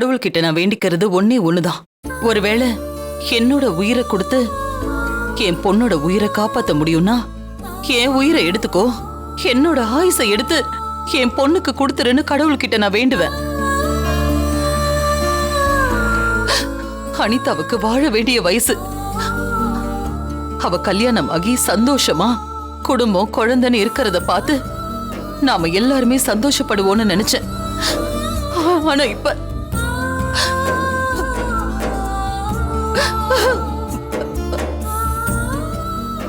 கடவுள்கிட்ட நான் வேண்டிக்கிறது ஒன்னே ஒண்ணுதான். ஒருவேளை என்னோட உயிரை கொடுத்து என் பொண்ணோட உயிரை காப்பாத்த முடியும்னா என் உயிரை எடுத்துக்கோ. என்னோட ஆயுசை எடுத்து என் பொண்ணுக்கு கொடுத்துருன்னு கடவுள்கிட்ட நான் வேண்டுவேன். அனிதாவுக்கு வாழ வேண்டிய வயசு. அவ கல்யாணம் ஆகி சந்தோஷமா குடும்பம் குழந்தைன்னு இருக்கிறத பார்த்து நாம எல்லாருமே சந்தோஷப்படுவோம்னு நினைச்சேன். ஆனா இப்ப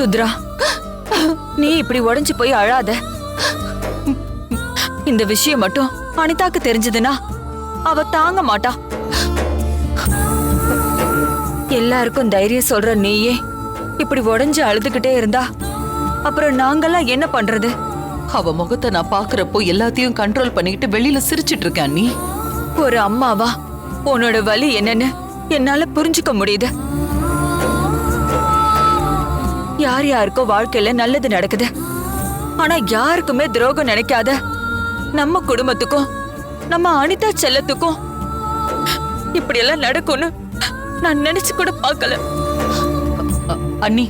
ருத்ரா. நீ இப்படி உடைஞ்சு போய் அழாத. இந்த விஷயம் மட்டும் அனிதாக்கு தெரிஞ்சதுன்னா அவ தாங்க மாட்டா. எல்லாருக்கும் தைரியம் சொல்ற நீயே இப்படி உடைஞ்சு அழுதுகிட்டே இருந்தா அப்புறம் நாங்கெல்லாம் என்ன பண்றது? அவ முகத்தை நான் பாக்குறப்போ எல்லாத்தையும் கண்ட்ரோல் பண்ணிக்கிட்டு வெளியில சிரிச்சிட்டு இருக்கேன் நீ ஒரு அம்மாவா? உன்னோட வலி என்னன்னு என்னால புரிஞ்சுக்க முடியுது. யார் யாருக்கோ வாழ்க்கையில நல்லது நடக்குது. ஆனா யாருக்குமே துரோகம் நினைக்காத. நம்ம குடும்பத்துக்கும் நம்ம அனிதா செல்லத்துக்கும் இப்படியெல்லாம் நடக்கும்னு நான் நினைச்சு கூட பார்க்கல. அண்ணி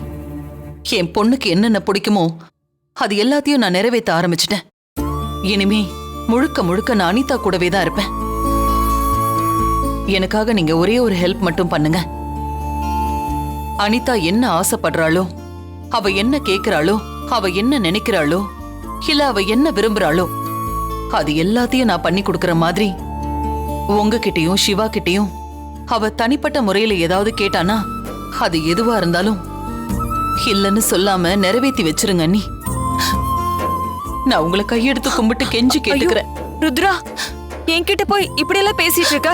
என் பொண்ணுக்கு என்னென்ன பிடிக்குமோ அது எல்லாத்தையும் நான் நிறைவேற்ற ஆரம்பிச்சிட்டேன். இனிமே முழுக்க முழுக்க நான் அனிதா கூடவே தான் இருப்பேன். எனக்காக நீங்க ஒரே ஒரு ஹெல்ப் மட்டும் பண்ணுங்க. அனிதா என்ன ஆசைப்படுறாளோ அவ என்ன கேக்குறாளோ அவ என்ன நினைக்கிறாளோ இல்ல அவ என்ன விரும்புறாளோ அது எல்லாத்தையும் நான் பண்ணி கொடுக்கற மாதிரி உங்ககிட்டயும் சிவா கிட்டயும் அவ தனிப்பட்ட முறையில ஏதாவது கேட்டானா அது எதுவா இருந்தாலும் இல்லைன்னு சொல்லாம நிறைவேத்தி வச்சிருங்க அண்ணி. நான் உங்களை கையெடுத்து கும்பிட்டு கெஞ்சி கேட்டுக்கிறேன். ருத்ரா என்கிட்ட போய் இப்படியெல்லாம் பேசிட்டு இருக்க?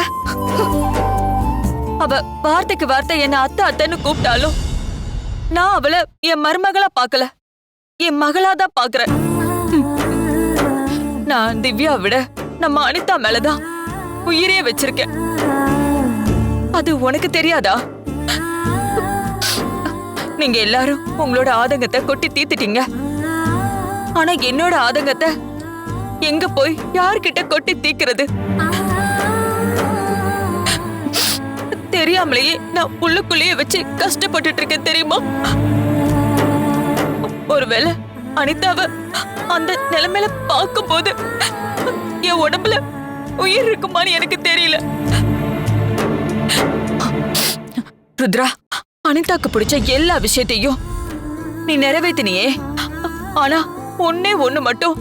அவ வார்த்தைக்கு வார்த்தை என்ன அத்தை அத்தைன்னு கூப்பிட்டாலும் நான் அவளை என் மருமகளா பார்க்கல. என் மகளாதான் பாக்குறேன் நான் திவ்யா விட நம்ம அனிதா மேலதான் உயிரே வச்சிருக்கேன். அது உனக்கு தெரியாதா? நீங்க எல்லாரும் உங்களோட ஆதங்கத்தை கொட்டி தீத்துட்டீங்க ஆனா என்னோட ஆதங்கத்தை எங்க போய் யார்கிட்ட கொட்டி தீக்கிறது தெரியாமலேயே நான் உள்ளுக்குள்ளேயே வச்சு கஷ்டப்பட்டுட்டு இருக்கேன் தெரியுமா? ஒருவேளை அனிதாவ அந்த நிலைமையில பார்க்கும்போது என் உடம்புல உயிர் இருக்குமான்னு எனக்கு தெரியல. ருத்ரா அனிதாக்கு பிடிச்ச எல்லா விஷயத்தையும் நீ நிறைவேத்தினியே. ஆனா ஒன்னே ஒண்ணு மட்டும்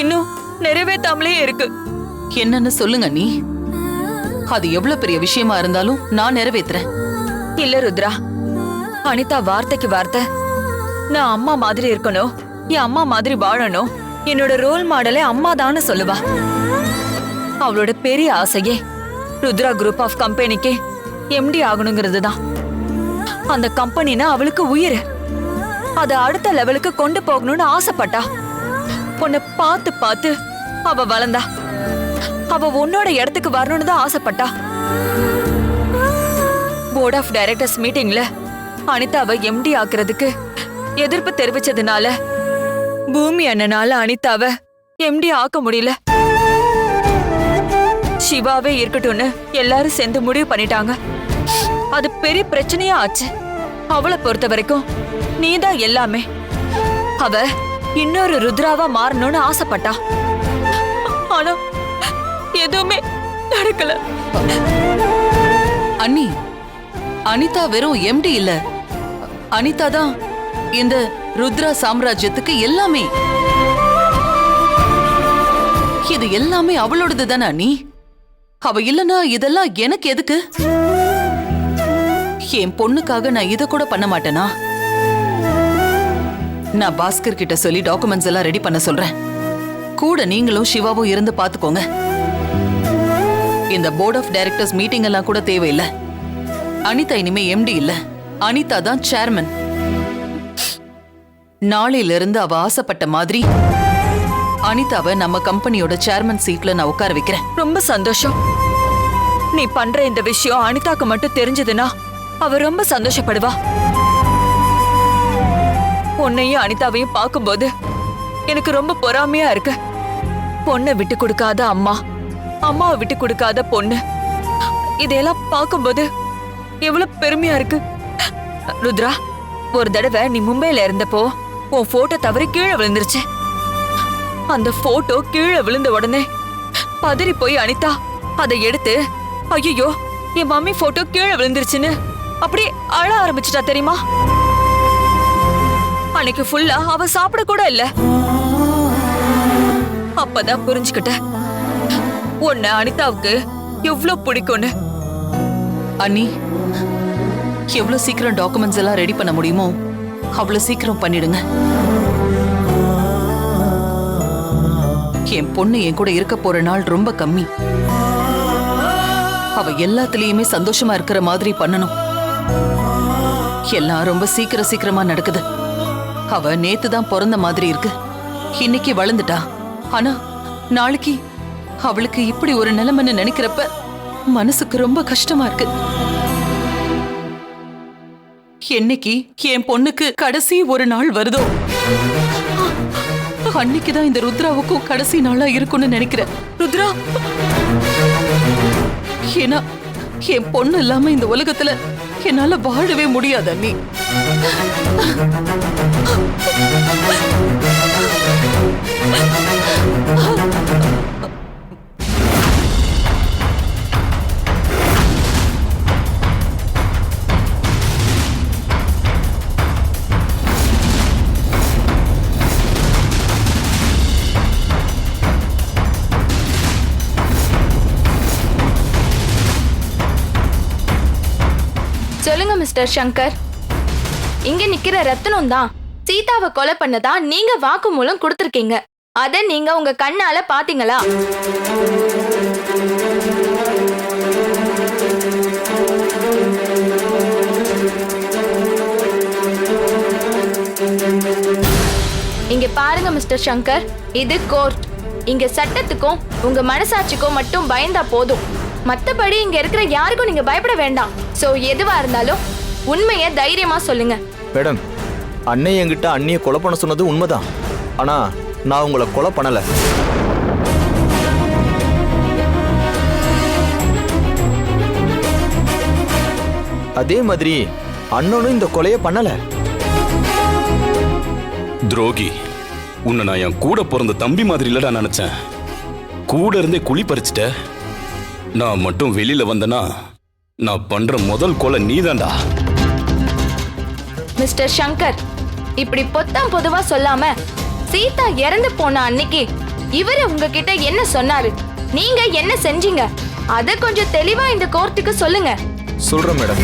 இன்னும் நிறைவேற்றாமலே இருக்கு. என்னன்னு சொல்லுங்க நீ. அது எவ்வளவு பெரிய விஷயமா இருந்தாலும் நான் நிறைவேத்துறேன். இல்ல ருத்ரா. அனிதா வார்த்தைக்கு வார்த்தை. நான் அம்மா மாதிரி இருக்கணும். என் அம்மா மாதிரி வாழணும். என்னோட ரோல் மாடலே அம்மா தான்னு சொல்லுவா. அவளோட பெரிய ஆசையே ருத்ரா குரூப் ஆஃப் கம்பெனிக்கு எம்டி ஆகணுங்கிறது தான். அந்த கம்பெனினா அவளுக்கு உயிர். அதை அடுத்த லெவலுக்கு கொண்டு போகணும்னு ஆசைப்பட்டா. உன்னை பார்த்து பார்த்து அவ வளர்ந்தா அவ உன்னோட இடத்துக்கு வரணும்னு தான் ஆசைப்பட்டா. போர்ட் ஆஃப் டைரக்டர்ஸ் மீட்டிங்ல அனிதாவை எம்டி ஆக்குறதுக்கு எதிர்ப்பு தெரிவிச்சதுனால பூமி அண்ணனால அனிதாவை எம்டி ஆக்க முடியல. சிவாவே இருக்கட்டும்னு எல்லாரும் சேர்ந்து முடிவு பண்ணிட்டாங்க. அது பெரிய பிரச்சனையா ஆச்சு. அவளை பொறுத்த வரைக்கும் நீதான் எல்லாமே. அவ இன்னொரு ருத்ராவா மாறணும்னு ஆசைப்பட்டா. ஆனா எதுவுமே நடக்கல. அண்ணி அனிதா வெறும் எம்டி இல்ல. அனிதா தான் இந்த ருத்ரா சாம்ராஜ்யத்துக்கு எல்லாமே. இது எல்லாமே அவளோடது தானே அண்ணி? அவ இல்லனா இதெல்லாம் எனக்கு எதுக்கு? என் பொண்ணுக்காக நான் இத கூட பண்ண மாட்டேனா? நான் பாஸ்கர் கிட்ட சொல்லி டாக்குமெண்ட்ஸ் எல்லாம் ரெடி பண்ண சொல்றேன். கூட நீங்களும் சிவாவும் இருந்து பாத்துக்கோங்க. இந்த போர்ட் ஆஃப் டைரக்டர்ஸ் மீட்டிங் எல்லாம் கூட தேவையில்லை. அனிதா இனிமே எம்டி இல்ல. அனிதா தான் சேர்மன் நாளையில இருந்து அவ ஆசைப்பட்ட மாதிரி அனிதாவை நம்ம கம்பெனியோட சேர்மன் சீட்ல நான் உட்கார வைக்கிறேன். ரொம்ப சந்தோஷம். நீ பண்ற இந்த விஷயம் அனிதாக்கு மட்டும் தெரிஞ்சதுன்னா அவ ரொம்ப சந்தோஷப்படுவா. உன்னையும் அனிதாவையும் பார்க்கும்போது எனக்கு ரொம்ப பொறாமையா இருக்கு. பொண்ணை விட்டு கொடுக்காத அம்மா. அம்மாவை விட்டு கொடுக்காத பொண்ணு. இதையெல்லாம் பார்க்கும்போது எவ்வளவு பெருமையா இருக்கு. ருத்ரா ஒரு தடவை நீ மும்பைல இருந்தப்போ உன் போட்டோ தவறி கீழே விழுந்துருச்சு. அந்த போட்டோ கீழே விழுந்த உடனே பதறி போய் அனிதா அதை எடுத்து ஐயோ என் மம்மி போட்டோ கீழே விழுந்துருச்சுன்னு அப்படியே அழ ஆரம்பிச்சிட்டா தெரியுமா? அன்னைக்கு ஃபுல்லா அவ சாப்பிட கூட இல்ல. அப்பதான் புரிஞ்சுக்கிட்டேன். உன்னை அனிதாவுக்கு எவ்வளவு பிடிக்கும்னு? அண்ணி எவ்வளவு சீக்கிரம் டாக்குமெண்ட்ஸ் எல்லாம் ரெடி பண்ண முடியுமோ அவ்வளவு சீக்கிரம் பண்ணிடுங்க. என் பொண்ணு என் கூட இருக்க போற நாள் ரொம்ப கம்மி. அவ எல்லாத்துலயுமே சந்தோஷமா இருக்கிற மாதிரி பண்ணணும். எல்லாம் ரொம்ப சீக்கிர சீக்கிரமா நடக்குது. அவ நேத்து தான் பிறந்த மாதிரி இருக்கு. இன்னைக்கு வளர்ந்துட்டா. ஆனா நாளைக்கு அவளுக்கு இப்படி ஒரு நிலைமைன்னு நினைக்கிறப்ப மனசுக்கு ரொம்ப கஷ்டமா இருக்கு. என்னைக்கு என் பொண்ணுக்கு கடைசி ஒரு நாள் வருதோ? அன்னைக்குதான் இந்த ருத்ராவுக்கும் கடைசி நாளா இருக்கும்னு நினைக்கிறேன். ருத்ரா! ஏன்னா என் பொண்ணு இல்லாம இந்த உலகத்துல என்னால வாழவே முடியாது அண்ணி. சொல்லுங்க மிஸ்டர் சங்கர். இங்க நிக்கிற ரத்னம் தான் சீதாவை கொலை பண்ணதா நீங்க வாக்குமூலம் கொடுத்திருக்கீங்க. அத நீங்க உங்க கண்ணால பாத்தீங்களா? இங்க பாருங்க மிஸ்டர் சங்கர். இது கோர்ட். இங்க சட்டத்துக்கும் உங்க மனசாட்சிக்கும் மட்டும் பயந்தா போதும். மத்தபடி இங்க இருக்கிற யாருக்கும் நீங்க பயப்பட வேண்டாம். சோ எதுவா இருந்தாலும் உண்மையை தைரியமா சொல்லுங்க. மேடம் அன்னை என்கிட்ட அண்ணியை கொலை பண்ண சொன்னது உண்மைதான். ஆனா நான் உங்களை கொலை பண்ணல. அதே மாதிரி அண்ணனும் இந்த கொலையை பண்ணல. துரோகி உன்னை நான் என் கூட பிறந்த தம்பி மாதிரி இல்லடா நினைச்சேன். கூட இருந்தே குழி பறிச்சிட்ட. நான் மட்டும் வெளியில வந்தனா நான் பண்ற முதல் கொலை நீதான்டா. மிஸ்டர் சங்கர் இப்படி பொத்தாம் பொதுவா சொல்லாம சீதா இறந்து போன அன்னைக்கு இவரு உங்ககிட்ட என்ன சொன்னாரு? நீங்க என்ன செஞ்சீங்க? அத கொஞ்சம் தெளிவா இந்த கோர்ட்டுக்கு சொல்லுங்க. சொல்றேன் மேடம்.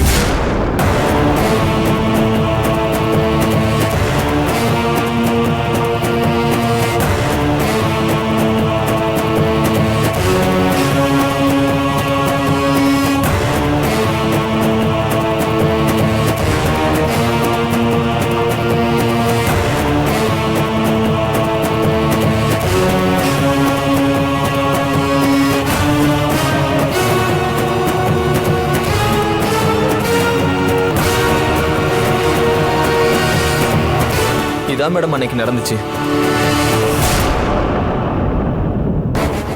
இதான் மேடம் அன்னைக்கு நடந்துச்சு.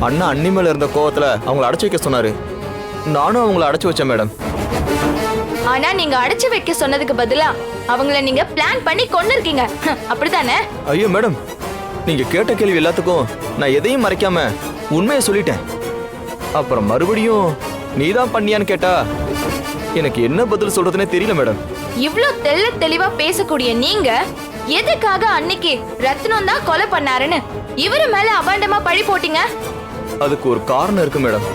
அண்ணா அண்ணி மேல இருந்த கோவத்துல அவங்கள அடைச்சு வைக்க சொன்னாரு. நானும் அவங்கள அடைச்சு வச்சேன் மேடம். ஆனா நீங்க அடைச்சு வைக்க சொன்னதுக்கு பதிலா அவங்கள நீங்க பிளான் பண்ணி கொண்டு இருக்கீங்க அப்படித்தானே? ஐயோ மேடம். நீங்க கேட்ட கேள்வி எல்லாத்துக்கும் நான் எதையும் மறைக்காம உண்மையை சொல்லிட்டேன். அப்புறம் மறுபடியும் நீதான் பண்ணியான்னு கேட்டா எனக்கு என்ன பதில் சொல்றதுனே தெரியல மேடம். இவ்ளோ தெள்ள தெளிவா பேசக்கூடிய நீங்க எதுக்காக அன்னைக்கு ரத்னம் தான் கொலை பண்ணாருன்னு? இவரு மேல அபாண்டமா பழி போட்டீங்க? அதுக்கு ஒரு காரணம் இருக்கு மேடம்.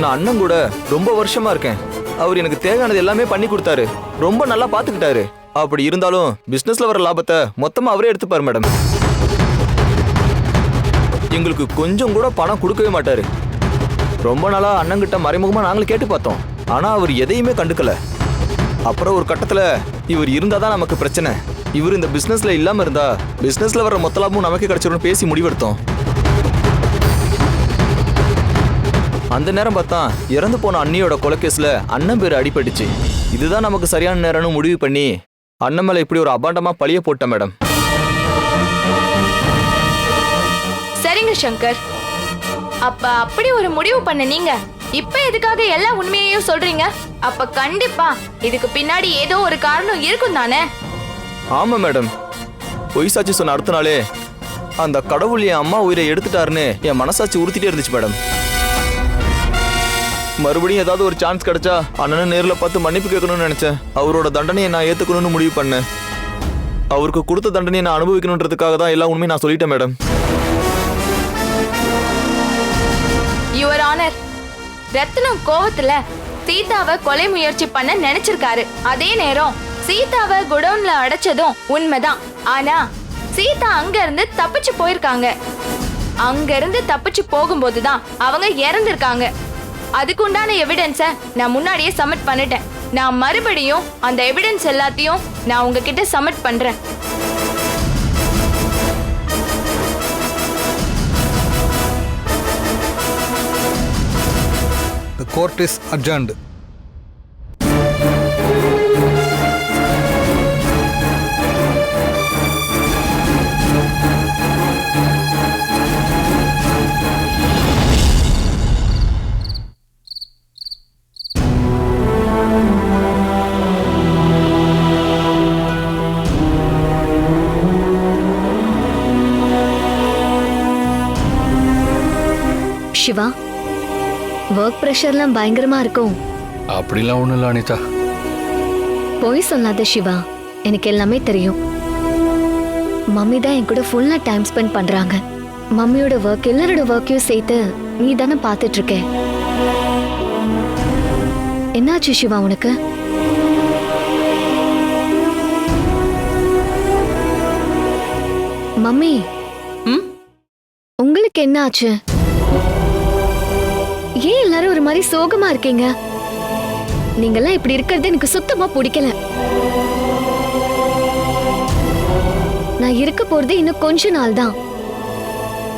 நான் அண்ணன் கூட ரொம்ப வருஷமா இருக்கேன். அவர் எனக்கு தேவையானது எல்லாமே பண்ணி கொடுத்தாரு. ரொம்ப நல்லா பாத்துக்கிட்டாரு. அப்படி இருந்தாலும் பிசினஸ்ல வர லாபத்தை மொத்தமா அவரே எடுத்துப்பாரு மேடம். எங்களுக்கு கொஞ்சம் கூட பணம் கொடுக்கவே மாட்டாரு. ரொம்ப நாளா அண்ணங்கிட்ட மறைமுகமா நாங்களும் கேட்டு பார்த்தோம். ஆனா அவர் எதையுமே கண்டுக்கல. அப்புறம் ஒரு கட்டத்துல இவர் இருந்தாதான் நமக்கு பிரச்சனை. இவர் இந்த பிசினஸ்ல இல்லாம இருந்தா பிசினஸ்ல வர மொத்த லாபமும் நமக்கு கிடைச்சிடும் பேசி முடிவெடுத்தோம். அந்த நேரம் பார்த்தா இறந்து போன அண்ணியோட கொலைக்கேஸ்ல அண்ணன் பேர் அடிபட்டுச்சு. இதுதான் நமக்கு சரியான நேரம்னு முடிவு பண்ணி அண்ணன் மேல இப்படி ஒரு அபாண்டமா பழிய போட்டேன் மேடம். சரிங்க சங்கர். அப்ப அப்படி ஒரு முடிவு பண்ண நீங்க. இப்ப எதுக்காக எல்லா உண்மையையும் சொல்றீங்க? அப்ப கண்டிப்பா இதுக்கு பின்னாடி ஏதோ ஒரு காரணம் இருக்கும் தானே ஆமாம் மேடம். பொய் சாட்சி சொன்ன அடுத்த நாளே அந்த கடவுள் என் அம்மா உயிரை எடுத்துட்டாருன்னு என் மனசாட்சி உறுத்திட்டே இருந்துச்சு மேடம். மறுபடியும் ஏதாவது ஒரு சான்ஸ் கிடைச்சா அண்ணனை நேரில் பார்த்து மன்னிப்பு கேட்கணும்னு நினைச்சேன். அவரோட தண்டனையை நான் ஏற்றுக்கணும்னு முடிவு பண்ணேன். அவருக்கு கொடுத்த தண்டனையை நான் அனுபவிக்கணுன்றதுக்காக தான் எல்லா உண்மையும் நான் சொல்லிட்டேன் மேடம். யுவர் ஆனர் ரத்னம் கோவத்துல சீதாவை கொலை முயற்சி பண்ண நினைச்சிருக்காரு. அதே நேரம் சீதாவை குடோன்ல அடைச்சதும் உண்மைதான். ஆனா சீதா அங்க இருந்து தப்பிச்சு போயிருக்காங்க. அங்க இருந்து தப்பிச்சு போகும்போது தான் அவங்க இறந்திருக்காங்க. அதுக்குண்டான எவிடன்ஸ நான் முன்னாடியே சப்மிட் பண்ணிட்டேன். நான் மறுபடியும் அந்த எவிடன்ஸ் எல்லாத்தையும் நான் உங்ககிட்ட சப்மிட் பண்றேன். The court is adjourned. Siva work ப்ரெஷர்லாம் பயங்கரமா இருக்கும். அப்படிலாம் ஒன்றும் இல்லை அனிதா. பொய் சொல்லாத சிவா எனக்கு எல்லாமே தெரியும். மம்மி தான் என் கூட ஃபுல்லா டைம் ஸ்பெண்ட் பண்றாங்க. மம்மியோட ஒர்க் எல்லாரோட ஒர்க்கையும் சேர்த்து நீ தானே பார்த்துட்டு இருக்க என்னாச்சு சிவா உனக்கு? மம்மி உங்களுக்கு என்ன ஆச்சு ஏன் எல்லாரும் ஒரு மாதிரி சோகமா இருக்கீங்க? நீங்கெல்லாம் இப்படி இருக்கிறது எனக்கு சுத்தமா பிடிக்கல. நான் இருக்க போறது இன்னும் கொஞ்ச நாள் தான்.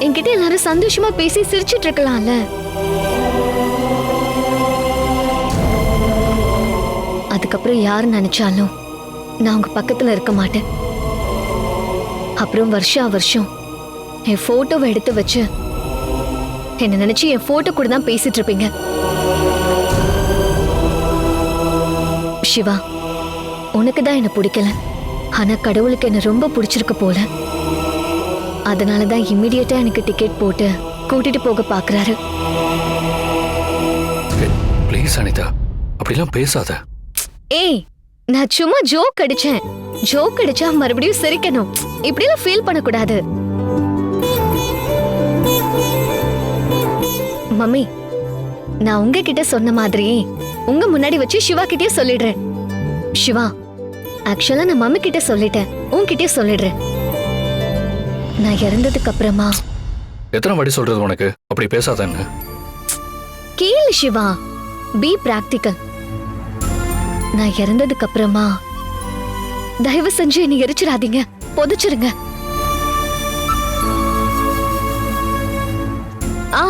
என்கிட்ட எல்லாரும் சந்தோஷமா பேசி சிரிச்சிட்டு இருக்கலாம்ல. அதுக்கப்புறம் யார் நினைச்சாலும் நான் உங்க பக்கத்துல இருக்க மாட்டேன். அப்புறம் வருஷா வருஷம் என் போட்டோவை எடுத்து வச்சு என்ன நினைச்சு என் போட்டோ கூட தான் பேசிட்டு இருப்பீங்க. சிவா உனக்கு தான் என்ன பிடிக்கல. ஆனா கடவுளுக்கு என்ன ரொம்ப பிடிச்சிருக்கு போல. அதனால தான் இம்மிடியட்டா எனக்கு டிக்கெட் போட்டு கூட்டிட்டு போக பாக்குறாரு. ப்ளீஸ் அனிதா அப்படிலாம் பேசாத. ஏய் நான் சும்மா ஜோக் அடிச்சேன். ஜோக் அடிச்சா மறுபடியும் சிரிக்கணும். இப்படிலாம் ஃபீல் பண்ணக்கூடாது. மம்மி நான் உங்ககிட்ட சொன்ன மாதிரியே உங்க முன்னாடி வச்சு சிவா கிட்டயே சொல்லிடுறேன். சிவா ஆக்சுவலா நான் மம்மி கிட்ட சொல்லிட்டேன். உன்கிட்டயே சொல்லிடுறேன். நான் இறந்ததுக்கு அப்புறமா. எத்தனை வாட்டி சொல்றது உனக்கு? அப்படி பேசாதன்னு. கேளு சிவா. பி பிராக்டிக்கல் நான் இறந்ததுக்கு அப்புறமா தயவு செஞ்சு என்னை எரிச்சிடாதீங்க. புதைச்சிருங்க. ஆ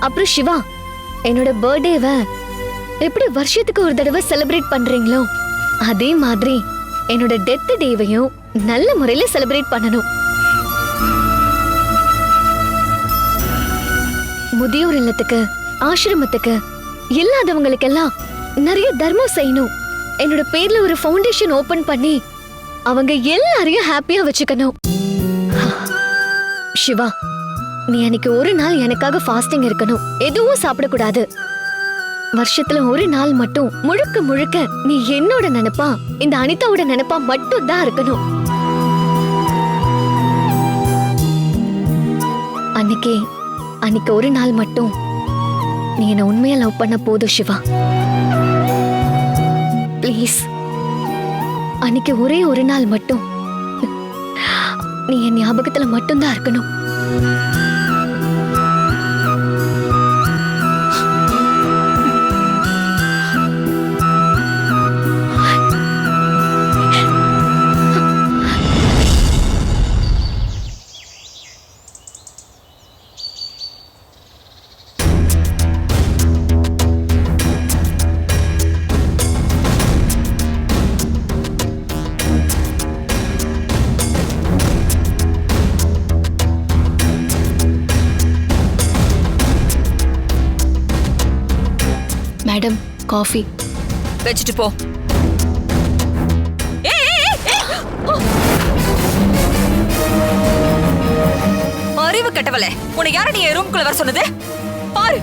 அப்புறம் சிவா என்னோட பர்த்டேவை எப்படி வருஷத்துக்கு ஒரு தடவை செலிப்ரேட் பண்றீங்களோ அதே மாதிரி என்னோட டெத் டேவையும் நல்ல முறையில செலிப்ரேட் பண்ணணும். முதியோர் இல்லத்துக்கு ஆசிரமத்துக்கு இல்லாதவங்களுக்கெல்லாம் நிறைய தர்மம் செய்யணும். என்னோட பேர்ல ஒரு ஃபவுண்டேஷன் ஓபன் பண்ணி அவங்க எல்லாரையும் ஹாப்பியா வச்சுக்கணும். சிவா நீ அன்னைக்கு ஒரு நாள் எனக்காக ஃபாஸ்டிங் இருக்கணும். எதுவும் சாப்பிடக்கூடாது. வருஷத்துல ஒரு நாள் மட்டும் முழுக்க முழுக்க நீ என்னோட நினைப்பா? இந்த அனிதாவோட நினைப்பா மட்டும் தான் இருக்கணும். அன்னைக்கே அன்னைக்கு ஒரு நாள் மட்டும் நீ என்ன உண்மையா லவ் பண்ண போதும் சிவா. ப்ளீஸ் அன்னைக்கு ஒரே ஒரு நாள் மட்டும் நீ என் ஞாபகத்துல மட்டும்தான் இருக்கணும். வச்சுட்டு போ. அறிவு கெட்டவளே உன்னை யாரடி என் ரூம்குள்ள வர சொன்னது? பாரு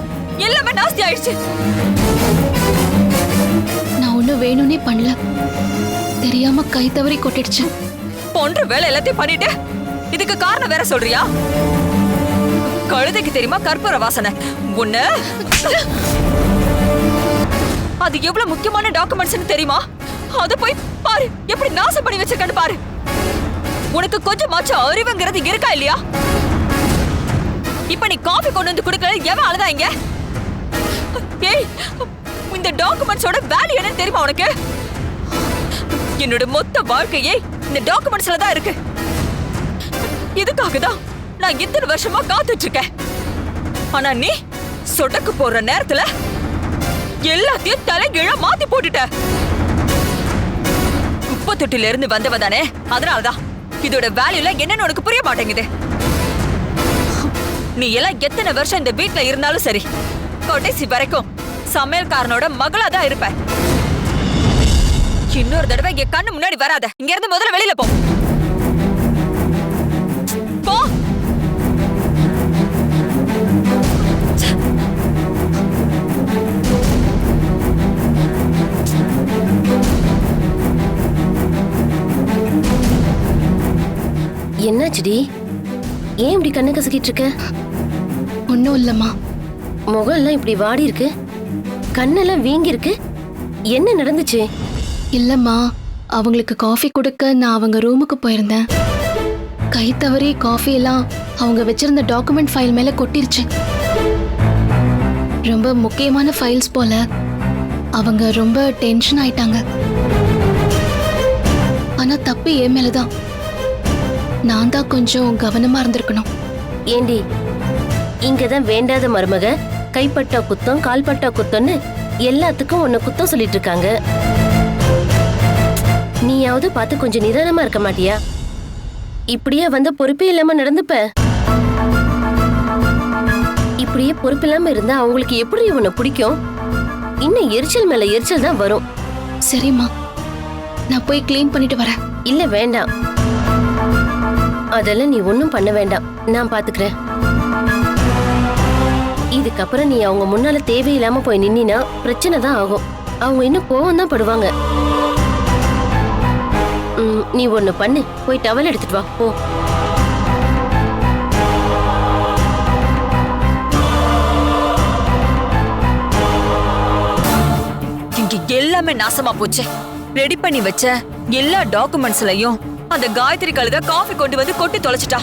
எல்லாமே நாஸ்தி ஆயிடுச்சு. நான் ஒன்றும் வேணும்னே பண்ணல. தெரியாம கை தவறி கொட்டிடுச்சு போன்ற வேலை எல்லாத்தையும் பண்ணிட்டு இதுக்கு காரணம் வேற சொல்றியா? கழுதைக்கு தெரியுமா கற்பூர வாசனை? உன்ன அது எவ்வளவு முக்கியமான டாக்குமெண்ட்ஸ்னு தெரியுமா? அத போய் பாரு எப்படி நாசம் பண்ணி வச்சிருக்கன்னு பாரு. உனக்கு கொஞ்சமாச்சும் அறிவுங்கிறது இருக்கா இல்லையா? இப்ப நீ காஃபி கொண்டு வந்து கொடுக்கல எவன் அழுதா இங்க? ஏய் இந்த டாக்குமெண்ட்ஸோட வேல்யூ என்னன்னு தெரியுமா உனக்கு? என்னோட மொத்த வாழ்க்கையே இந்த டாக்குமெண்ட்ஸ்ல தான் இருக்கு. இதுக்காக தான் நான் இத்தனை வருஷமா காத்துட்டு இருக்கேன். ஆனா நீ சொடக்கு போற நேரத்துல எல்லாத்தையும் தலைகீழ மாத்தி போட்டுட்ட. உப்பு தொட்டில இருந்து வந்தவ தானே? அதனாலதான் இதோட வேல்யூல என்னன்னு உனக்கு புரிய மாட்டேங்குது. நீ எல்லாம் எத்தனை வருஷம் இந்த வீட்ல இருந்தாலும் சரி கொடைசி வரைக்கும் சமையல்காரனோட மகளா தான் இருப்ப. இன்னொரு தடவை என் கண்ணு முன்னாடி வராத. இங்க இருந்து முதல்ல வெளியில போ. என்னாச்சுடி? ஏன் இப்படி கண்ணு கசக்கிட்டு இருக்க? ஒன்றும் இல்லைம்மா. முகம் எல்லாம் இப்படி வாடி இருக்கு கண்ணெல்லாம் வீங்கி இருக்கு என்ன நடந்துச்சு? இல்லைம்மா. அவங்களுக்கு காஃபி கொடுக்க நான் அவங்க ரூமுக்கு போயிருந்தேன். கை தவறி காஃபி எல்லாம் அவங்க வச்சிருந்த டாக்குமெண்ட் ஃபைல் மேல கொட்டிருச்சு. ரொம்ப முக்கியமான ஃபைல்ஸ் போல அவங்க ரொம்ப டென்ஷன் ஆயிட்டாங்க. ஆனா தப்பு என் மேலதான். நான் தான் கொஞ்சம் கவனமா இருந்திருக்கணும். ஏண்டி இங்கதான் வேண்டாத மருமக கைப்பட்டா குத்தம் கால்பட்டா குத்தம்னு எல்லாத்துக்கும் உன்னை குத்தம் சொல்லிட்டு இருக்காங்க நீயாவது பார்த்து கொஞ்சம் நிதானமா இருக்க மாட்டியா? இப்படியே வந்த பொறுப்பே இல்லாம நடந்துப்ப. இப்படியே பொறுப்பில்லாம இருந்தா அவங்களுக்கு எப்படி உன்னை பிடிக்கும்? இன்னும் எரிச்சல் மேல எரிச்சல் தான் வரும். சரிம்மா. நான் போய் க்ளீன் பண்ணிட்டு வரேன். இல்ல வேண்டாம். அதெல்லாம் நீ ஒன்றும் பண்ண வேண்டாம். நான் பாத்துக்கிறேன். இதுக்கப்புறம் நீ அவங்க முன்னால தேவையில்லாம போய் நின்னா பிரச்சனை தான் ஆகும். அவங்க இன்னும் கோவம் தான் படுவாங்க. நீ ஒன்று பண்ணு. போய் டவல் எடுத்துட்டு வா. போ. இங்க எல்லாமே நாசமா போச்சு. ரெடி பண்ணி வச்ச எல்லா டாக்குமெண்ட்ஸ்லயும் அந்த காயத்ரி கழுத காஃபி கொண்டு வந்து கொட்டி தொலைச்சிட்டா.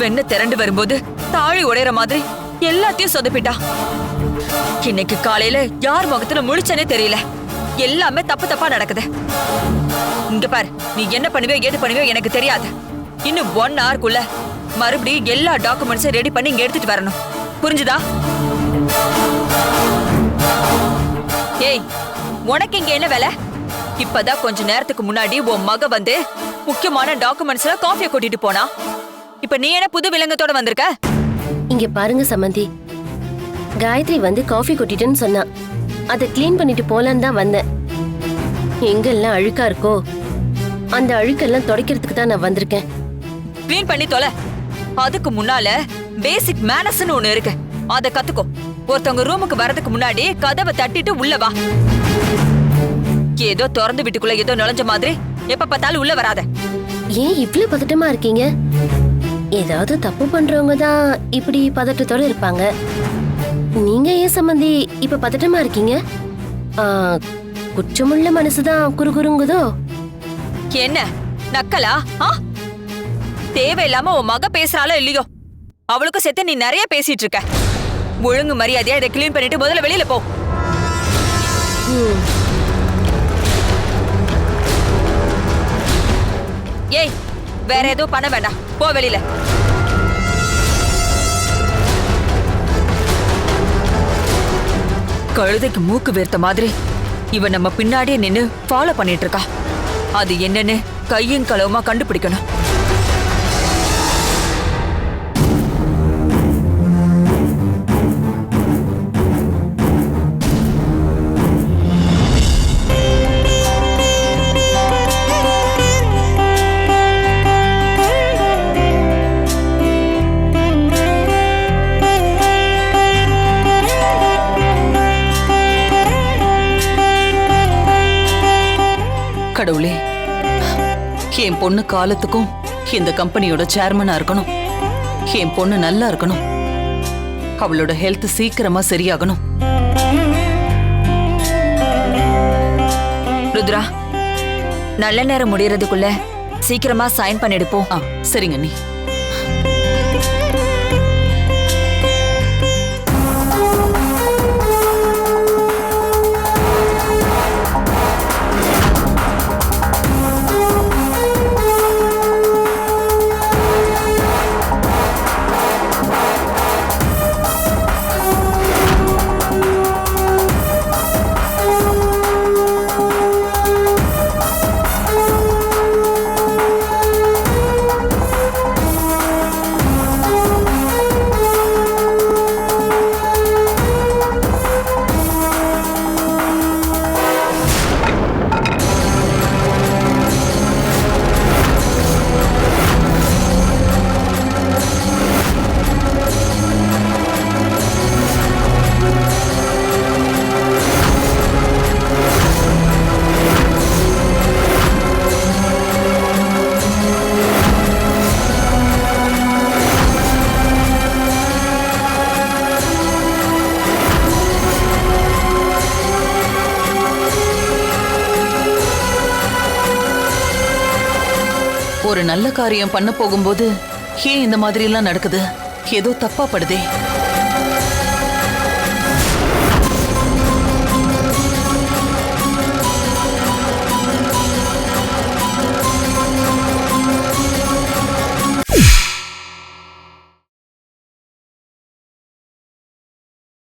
வெண்ண திரண்டு வரும்போது தாழி உடையற மாதிரி எல்லாத்தையும் சொதப்பிட்டா. இன்னைக்கு காலையில யார் முகத்துல முழிச்சனே தெரியல. எல்லாமே தப்பு தப்பா நடக்குது. இங்க பாரு நீ என்ன பண்ணுவியோ ஏது பண்ணுவியோ எனக்கு தெரியாது. இன்னும் ஒன் ஹவர்க்குள்ள மறுபடியும் எல்லா டாக்குமெண்ட்ஸையும் ரெடி பண்ணி இங்க எடுத்துட்டு வரணும். புரிஞ்சுதா? ஏய் உனக்கு இங்க என்ன வேலை? இப்பதான் கொஞ்ச நேரத்துக்கு முன்னாடி உன் மக வந்து முக்கியமான டாக்குமெண்ட்ஸ்ல காஃபியை கொட்டிட்டு போனா. இப்ப நீ என்ன புது விலங்கத்தோட வந்திருக்க? இங்க பாருங்க சம்மந்தி காயத்ரி வந்து காஃபி கொட்டிட்டேன்னு சொன்னா. அதை க்ளீன் பண்ணிட்டு போலான்னு தான் வந்தேன். எங்கெல்லாம் அழுக்கா இருக்கோ அந்த அழுக்கெல்லாம் துடைக்கிறதுக்கு தான் நான் வந்திருக்கேன். க்ளீன் பண்ணி தொலை. அதுக்கு முன்னால பேசிக் மேனஸ்னு ஒண்ணு இருக்கு. அத கத்துக்கோ. ஒருத்தவங்க ரூமுக்கு வரதுக்கு முன்னாடி கதவை தட்டிட்டு உள்ள வா. ஏதோ திறந்து வீட்டுக்குள்ள ஏதோ நுழைஞ்ச மாதிரி. எப்ப பார்த்தாலும் உள்ள வராத. ஏன் இவ்ளோ பதட்டமா இருக்கீங்க? ஏதாவது தப்பு பண்றவங்க தான் இப்படி பதட்டத்தோட இருப்பாங்க. நீங்க ஏன் சம்மந்தி இப்ப பதட்டமா இருக்கீங்க? குற்றமுள்ள மனசுதான் குறுகுறுங்குதோ? என்ன? நக்கலா? தேவையில்லாம உன் மக பேசுறாளோ இல்லையோ? அவளுக்கும் செத்து நீ நிறைய பேசிட்டு இருக்க. ஒழுங்கு மரியாதையா இதை க்ளீன் பண்ணிட்டு முதல்ல வெளியில போ. ஏய் வேற எதுவும் பண்ண வேண்டாம். போ வெளியில. கழுதைக்கு மூக்கு வேர்த்த மாதிரி. இவன் நம்ம பின்னாடியே நின்னு ஃபாலோ பண்ணிட்டு இருக்கா. அது என்னன்னு கையும் களவுமா கண்டுபிடிக்கணும். பொண்ணு காலத்துக்கும் இந்த கம்பெனியோட சேர்மனா இருக்கணும். என் பொண்ணு நல்லா இருக்கணும். அவளோட ஹெல்த் சீக்கிரமா சரியாகணும். ருத்ரா நல்ல நேரம் முடியறதுக்குள்ள சீக்கிரமா சைன் பண்ணிடுப்போம் சரிங்க நீ நல்ல காரியம் பண்ண போகும்போது ஏன் இந்த மாதிரி எல்லாம் நடக்குது? ஏதோ தப்பா படுதே.